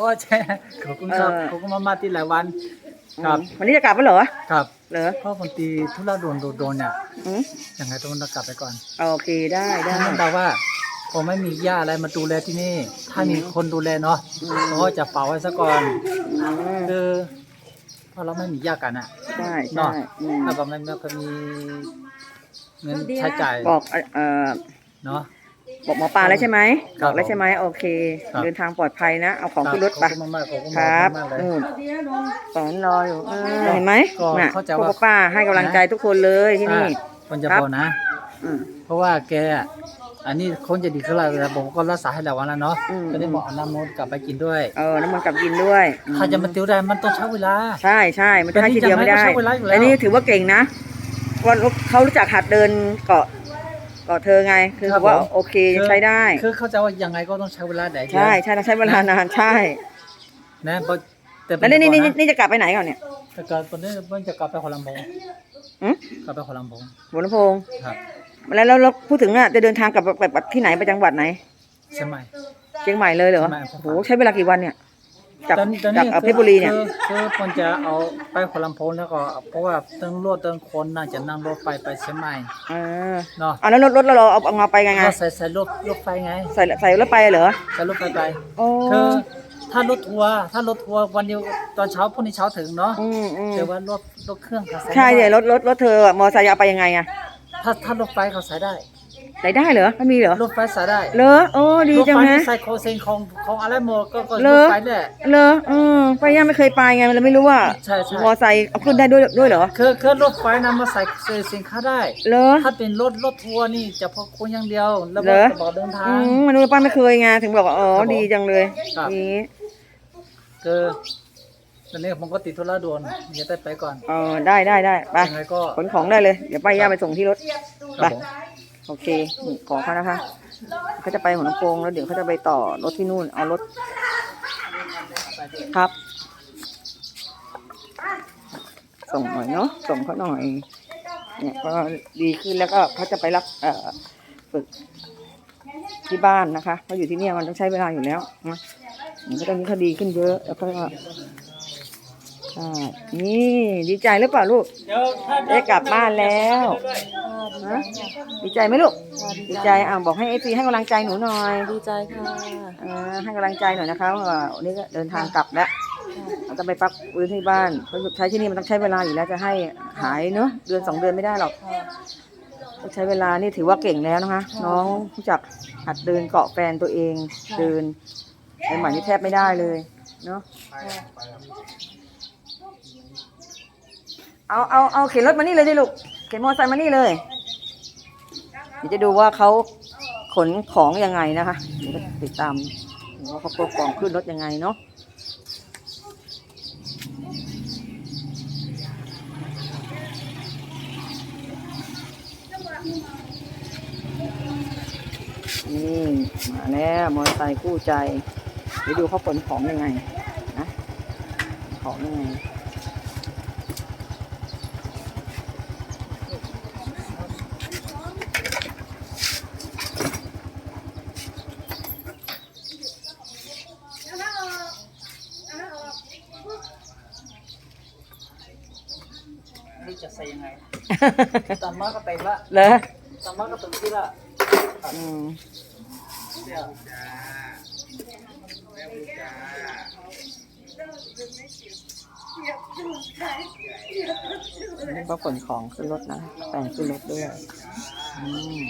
อ้ใช่ขอบคุณครับเออ ขอบคุณมากๆที่หลายวัน ครับ อืมวันนี้จะกลับแล้วเหรอ ครับเหรอเพราะบางทีธุระด่วนโดนๆเนี่ยอืมยังไงต้องกลับไปก่อนโอเคได้ได้ท่านบอกว่าผมไม่มีญาติอะไรมาดูแลที่นี่ ถ้ามีคนดูแลเนาะอืม เขาก็จะเป่าไว้ซะก่อนอืมคือเพราะเราไม่มีญาติกันอะใช่เนาะใช่อืมถ้าบอกไม่ไม่เคยมีเงินใช้จ่ายบอกเอ่อเอ่อเนาะ บอกหมอปลาแล้วใช่ไหมครับบอกแล้วใช่ไหมโอเค ครับ เดินทางปลอดภัยนะ เอาของขึ้นรถไป ขอบคุณมากๆขอบคุณคมากรับมากเลย นู่นสอนรออยู่เออเห็นไหมก็น่ะเข้าใจพวว่ากป้าให้กำลังใจทุกคนเลยที่นี่คนจะครับบอกนะ อืม เพราะว่าแกอะอันนี้คนจะดีขึ้นแล้วแต่ผมก็รักษาให้หลายวันแล้วเนาะอืม ก็ได้บอกเอาน้ำมนต์กลับไปกินด้วยเออน้ำมันกลับกินด้วยอืมถ้าจะมาติวได้มันต้องใช้เวลา ใช่ใช่มันจะให้ทีเดียวไม่ได้แต่นี่จะให้ก็ใช้เวลาอยู่แล้ว อันนี้ถือว่าเก่งนะเพราะเขารู้จักหัดเดินเกาะ เกาะเธอไงคือครับว่าผม โอเคใช้ได้ คือเข้าใจว่ายังไงก็ต้องใช้เวลาแต่เดียวใช่ใช่ต้องใช้เวลานานใช่นะเพราะแต่แล้วนี่นี่นี่นี่นี่จะกลับไปไหนก่อนเนี่ย แต่ก่อนตอนนี้มันจะกลับไปหัวลำโพงอืม กลับไปหัวลำโพงหัวลำโพงครับแล้วแล้วแล้วพูดถึงอะจะเดินทางกลับไปไปที่ไหนไปจังหวัดไหน เชียงใหม่ เชียงใหม่เลยเหรอเชียงใหม่ผมโหใช้เวลากี่วันเนี่ย จากตอนตอนจากนี้เอ่อเพชรบุรีเนี่ย คือคือคนจะเอาไปหัวลำโพงแล้วก็เพราะว่าเติ้งรถเติ้งคนน่าจะนั่งรถไฟไปเชียงใหม่เออเนาะเอาแล้วรถรถเราเอาเอามาไปไงไงก็ใส่ใส่รถรถไฟไงใส่ใส่รถไปเหรอใส่รถไฟไปโอ้คือถ้ารถทัวร์ถ้ารถทัวร์วันเดียวตอนเช้าพรุ่งนี้เช้าถึงเนาะอืมอืมแต่ว่ารถรถเครื่องเขาใส่ใช่ไม่เดี๋ได้ยวรถรถรถเธออะมอไซค์เอาไปยังไงอะถ้าถ้ารถไฟเขาใส่ได้ ใส่ได้เหรอไม่มีเหรอรถไฟใส่ได้เหรอโอ้ดีรถจังไฟนะที่ใส่โคเซนของของอะไรหมดก็ก็เหรรอถไฟแหละเหรอเออไปย่าไม่เคยไปไงเลยไม่รู้ว่าใช่ใช่มอไซค์เอาขึ้นได้ด้วยด้วยเหรอคือคือรถไฟนำมาใส่ใส่สินค้าได้เหรอถ้าเป็นรถรถทัวร์นี่จะพอคนอย่างเดียวแล้วเหรก็อกระบอกเดินทาอืงมมนุษย์ป้าไม่เคยไงถึงบอกว่าอ๋อครับผมดีจังเลยครับนี้คือตอนนี้ผมก็ติดธุระด่วนอย่าได้ไปก่อนเออได้ได้ได้ไปยังไงก็ขนของได้เลยเดี๋ยวป้าย่าไปส่งที่รถครับผม โอเคขอเขานะคะเขาจะไปหัวลำโพงแล้วเดี๋ยวเขาจะไปต่อรถที่นู่น เอารถ ครับ ส่งหน่อยเนาะส่งเขาหน่อย เนี่ยก็ดีขึ้นแล้วก็เขาจะไปรับเอ่อฝึกที่บ้านนะคะเพราอยู่ที่เนี่ยมันต้องใช้เวลาอยู่แล้วนะมันก็ตอนนี้เขาดีขึ้นเยอะ แล้วก็ ใช่นี่ดีใจหรือเปล่าลูกเดี๋ยวถ้าได้กลับบ้านแล้ว ฮะ ดีใจไหมลูก ดีใจอะบอกให้เอฟีให้กำลังใจหนูหน่อยดีใจค่ะเออให้กำลังใจหน่อยนะคะว่าวันนี้ก็เดินทางกลับแล้วเราจะไปพักฟื้นที่บ้านเพราะใช้ที่นี่มันต้องใช้เวลาอยู่แล้วจะให้หายเนอะเดือนสองเดือนไม่ได้หรอกต้องใช้เวลานี่ถือว่าเก่งแล้วนะคะ น้องรู้จักหัดเดินเกาะแฟนตัวเองเดินในใหม่นี่แทบไม่ได้เลยเนาะ เอาเอาเอาเข็นรถมานี่เลยดิลูก เข็นมอเตอร์ไซค์มานี่เลย เดี๋ยวจะดูว่าเขาขนของยังไงนะคะเดี๋ยวติดตามว่าเขาโปรของขึ้นรถยังไงเนาะนี่มาแล้วมอเตอร์ไซค์คู่ใจ เดี๋ยวดูเขาขนของยังไงนะของยังไง จะใส่ยังไงตามมาก็เต็มละเลยตามมาก็เต็มที่ละอืมเดี๋ยวแล้วก็ขนของขึ้นรถนะแต่งขึ้นรถด้วยอืม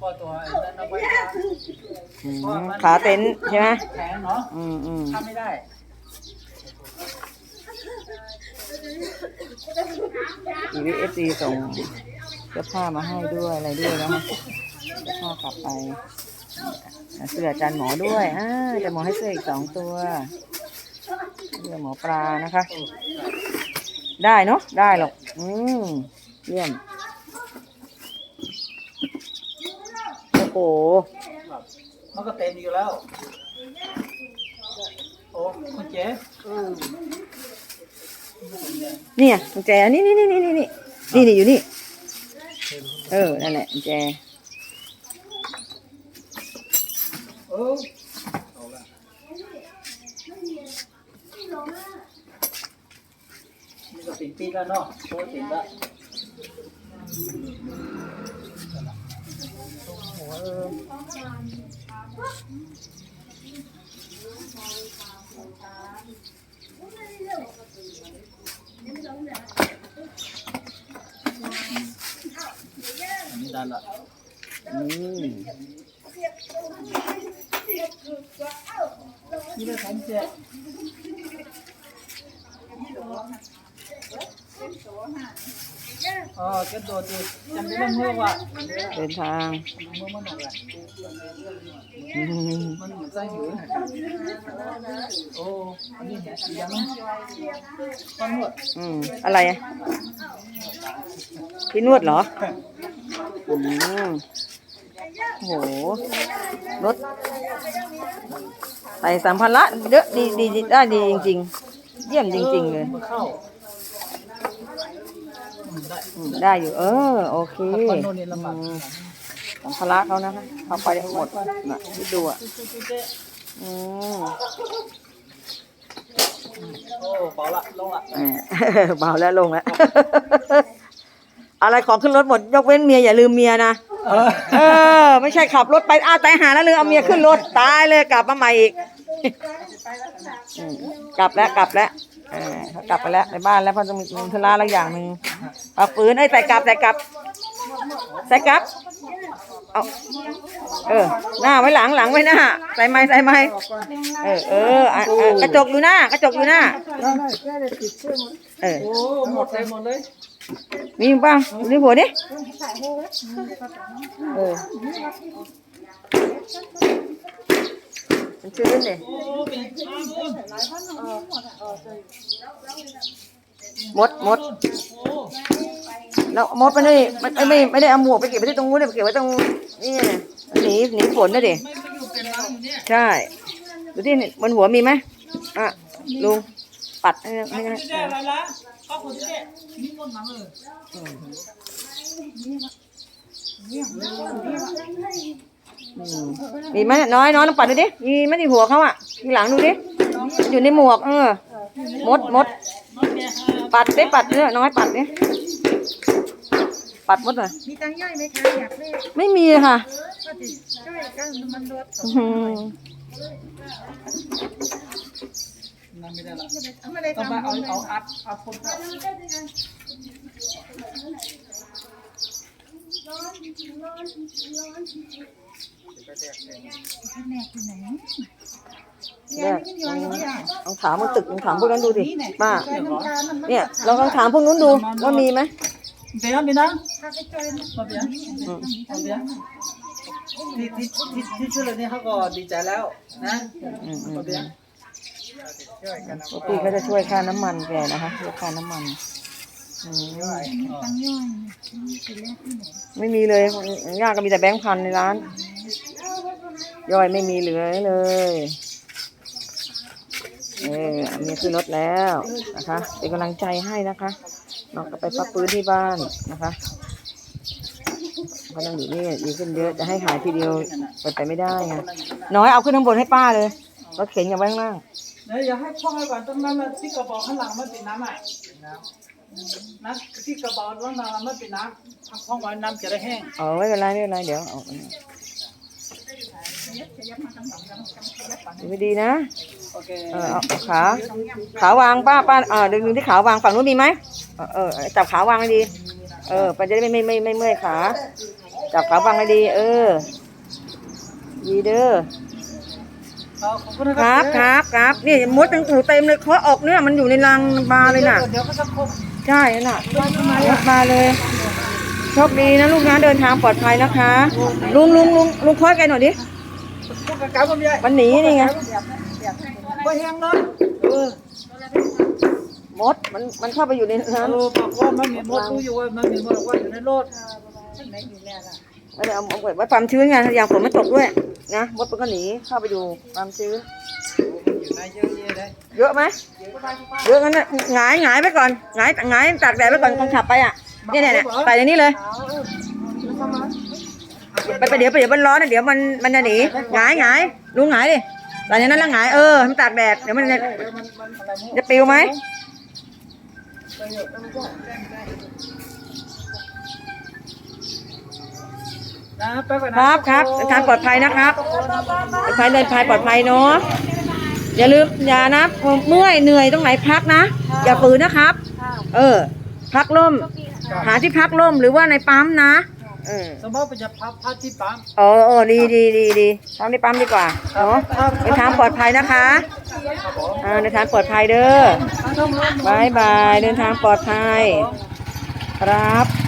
พอตัวไอ้นั่นเอาไว้อืมขาเต็นท์ใช่ไหมแข็งเนาะอืมอืมทำไม่ได้ทีวีเอฟซีส่งเสื้อผ้ามาให้ด้วยอะไรด้วยนะคะเสื้อผ้ากลับไปอะเสื้ออาจารย์หมอด้วยอ่าอาจารย์หมอให้เสื้ออีกสองตัวเสื้อหมอปลานะคะ ได้เนาะได้หรอกอืมเยี่ยม โอ้โห มันก็เต็มอยู่แล้ว โอ้คุณเจ๊เนี่ยกุญแจนี่นี่นี่นี่นี่นี่นี่นี่อยู่นี่ เออ นั่นแหละกุญแจเออเอาละนี่ก็เป็นปีแล้วเนาะโอ้ยเป็นละ อันนี้ได้ละอืมนี่เป็นของเจ๊ Oh, cái đồ thì chẳng biết làm hương ạ. เดินทาง Làm hương mất rồi ạ. อืม Mất một giây nữa ạ. Ồ, có nhìn thấy chị lắm. Con mượn. อืมอะไรอะพี่นวดเหรออืมโหรถใส่สามพันละเยอะดีดีดีได้ดีจริง ๆ เยี่ยมจริง ๆ เลย Mà khẩu. อืมได้อืมได้อยู่ เออ โอเคก้อนนวดนี่ลำบากอืมสัมภาระเขานะคะเขาไปได้หมดน่ะคิดดูอะอืมโอ้เปล่าละลงละแหม เบาแล้วลงแล้ว อะไรของขึ้นรถหมด ยกเว้นเมียอย่าลืมเมียนะเออเออ ไม่ใช่ขับรถไปอ้าวตายหาแล้วลืมเอาเมียขึ้นรถตายเลยกลับมาใหม่อีกอืมกลับแล้วกลับแล้ว เออเขากลับไปแล้วในบ้านแล้วเพราะต้องมีธุระอะไรอย่างหนึ่งเอาปืนเอ้ยใส่กลับใส่กลับใส่กลับเอาเออ หน้าไว้หลังหลังไว้หน้าใส่ไม้ใส่ไม้เออเอออะอะกระจกอยู่หน้ากระจกอยู่หน้าเออ โอ้หมดเลยหมดเลยมีบ้างดูหัวดิเออ มันชื้นเลยมดมดโอ้แล้วมดมันไม่ไม่ไม่ไม่ได้เอาหมวกไปเก็บไว้ที่ตรงนู้นเลยไปเก็บไว้ตรงนี่หนีหนีฝนนะดิไม่ไม่อยู่เป็นร้านอยู่เนี่ยใช่ดูที่บนหัวมีไหมอะลุงปัดให้ให้ได้อะไรละก็คนที่เนี่ย มีหมดหนังเลยอืมมีไหมน้อยน้อยลองปัดดูดิมีไหมที่หัวเขาอะที่หลังดูดิอยู่ในหมวก เออมดมดน้องแกฮะปัดดิปัดเนี่ยน้อยปัดดิปัดมดหน่อยมีตังค์ย่อยไหมคะอยากได้ไม่มีเลยค่ะก็จะช่วยกันมันลดอื้อหือนั่นไม่ได้ละไม่ได้ต้องทำไปเอาบุญเลยเอาอัดอัดคนเข้าแม่ที่ไหนเนี่ยไม่ย้อน เลยอะลองถามมึงตึกลองถามพวกนั้นดูดิป้าเนี่ยเราลองถามพวกนู้นดูว่ามีไหมเดี๋ยวมีนะมาเบียร์ที่ที่ที่ที่ช่วยเราเนี่ยเขาก็ดีใจแล้วนะอืมอืมมาอืเบียมร์พวกพี่เขาจะช่วยค่าน้ำมันแกนะคะช่วยค่าน้ำมันอืมตังค์ย่อยสิแรกที่ไหนไม่มีเลยย่าก็มีแต่แบงค์พันในร้าน ย่อยไม่มีเหลือเลยเอออันนี้ขึ้นรถแล้วนะคะเป็นกำลังใจให้นะคะน้องก็ไปพักฟื้นที่บ้านนะคะก็ต้องอยู่นี่ดีขึ้นเยอะจะให้หายทีเดียวไปไปไม่ได้ไงน้อยเอาขึ้นข้างบนให้ป้าเลยรถเข็นอย่าไว้ข้างล่างเดี๋ยวอย่าให้พ่อให้ก่อนตรงนั้นน่ะที่กระบอกข้างหลังมันเป็นน้ำอะน้ำที่กระบอกข้างหลังมันเป็นน้ำทำห้องไว้น้ำจะได้แห้งอ๋อไม่เป็นไรไม่เป็นไรเดี๋ยวเอา ดูให้ดีนะโอเคเออเอาเอาขาขาวางป้าป้าเออดึงดึงที่ขาวางฝั่งนู้นมีไหมเออเออจับขาวางให้ดี เออป้าจะได้ไม่ไม่ไม่ไม่เมื่อยขา จับขาวางให้ดี เออ ดีเด้อเอาขอบคุณนะคครัรับบครับครับนี่มดตั้งถูเต็มเลยเคาะออกเนี่ยมันอยู่ในรังบาเลยน่ะเดี๋ยวก็จะครบใช่น่ะมดมาเลยโชคดีนะลูกนะเดินทางปลอดภัยนะคะ ลุงลุงลุงลุงคอยแกหน่อยดิ พวกกระกับมันใหญ่มันหนีนี่ไงไปแห้งเลยเออมดมันมันเข้าไปอยู่ในนั้นเออบอกว่ามันมีมดรู้อยู่ว่ามันมีมดว่าอยู่ในรถไม่ได้เอาเอาไว้ความชื้นไงอย่างฝนมันตกด้วยนะมดมันก็หนีเข้าไปอยู่ความชื้นเยอะไหมเยอะงั้นน่ะหงายหงายไปก่อนหงายหงายตากแดดไปก่อนคนขับไปอะเนี่ยเนี่ยเนี่ยใส่ในนี้เลย ไปไปเดี๋ยวไปเดี๋ยวมันร้อนนะเดี๋ยวมันมันจะหนีหงายหงายลุงหงายดิใส่ในนั้นแล้วหงายเออให้มันตากแดดเดี๋ยวมันจะจะปลิวไหมนะไปก่อนคนะรับครับเดินทางปลอดภัยนะครับปลอดภัยเดินทางปลอดภัยเนาะอย่าลืมอย่านะเมื่อยเหนื่อยตรงไหนพักนะ อย่าฝืนนะครับ เออ พักร่ม หาที่พักร่มหรือว่าในปั๊มนะ เออสมมติว่าจะพักพักที่ปั๊ม โอ้โอ้ดีดีดีดีทำในปั๊มดีกว่าเนาะเดินทางปลอดภัยนะคะอ่าเดินทางปลอดภัยเด้อบายบายเดินทางปลอดภัย ครับ